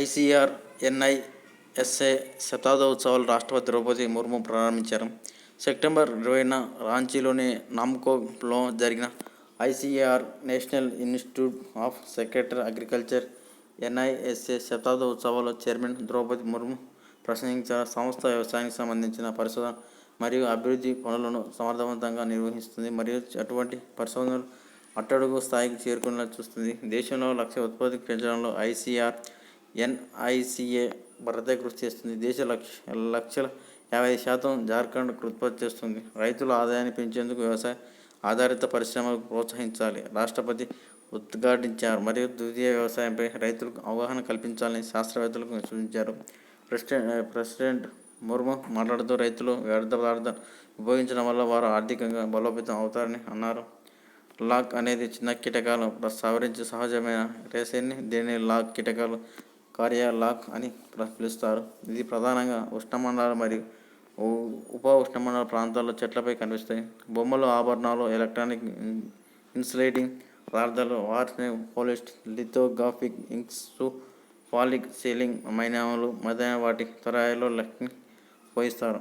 ICR ఎన్ఐఎస్ఏ శతాబ్ద ఉత్సవాలు రాష్ట్రపతి ద్రౌపది ముర్ము ప్రారంభించారు. సెప్టెంబర్ ఇరవైన రాంచీలోని నామ్కోలో జరిగిన ICR national institute of secretary agriculture NISA శతాబ్ద ఉత్సవాల్లో చైర్మన్ ద్రౌపది ముర్ము ప్రసంగించారు సంస్థ వ్యవసాయానికి సంబంధించిన పరిశోధన మరియు అభివృద్ధి పనులను సమర్థవంతంగా నిర్వహిస్తుంది మరియు అటువంటి పరిశోధనలు అట్టడుగు స్థాయికి చేరుకునేలా చూస్తుంది. దేశంలో లక్ష్య ఉత్పత్తి పెంచడంలో ఐసీఆర్ ఎన్ఐసిఏ భద్రత కృషి చేస్తుంది. దేశ లక్ష లక్షల యాభై శాతం జార్ఖండ్ ఉత్పత్తి చేస్తుంది. రైతుల ఆదాయాన్ని పెంచేందుకు వ్యవసాయ ఆధారిత పరిశ్రమలకు ప్రోత్సహించాలి. రాష్ట్రపతి ఉద్ఘాటించారు. మరియు ద్వితీయ వ్యవసాయంపై రైతులకు అవగాహన కల్పించాలని శాస్త్రవేత్తలకు సూచించారు. ప్రెసిడెంట్ ప్రెసిడెంట్ ముర్ము మాట్లాడుతూ రైతులు వ్యర్థ పదార్థాలు ఉపయోగించడం వల్ల వారు ఆర్థికంగా బలోపేతం అవుతారని అన్నారు. లాక్ అనేది చిన్న కీటకాలు సవరించే సహజమైన రేసేన్ని దీనిని లాక్ కీటకాలు కార్యాలాక్ అని పిలుస్తారు. ఇది ప్రధానంగా ఉష్ణమండల మరియు ఉప ఉష్ణమండల ప్రాంతాల్లో చెట్లపై కనిపిస్తాయి. బొమ్మలు ఆభరణాలు ఎలక్ట్రానిక్ ఇన్సులేటింగ్ పదార్థాలు వాటిని పోలిస్ట్ లిథోగ్రాఫిక్ ఇంక్స్ ఫాలిక్ సీలింగ్ మైనాములు మొదలైన వాటి త్వరలో లక్ష్మి పోయిస్తారు.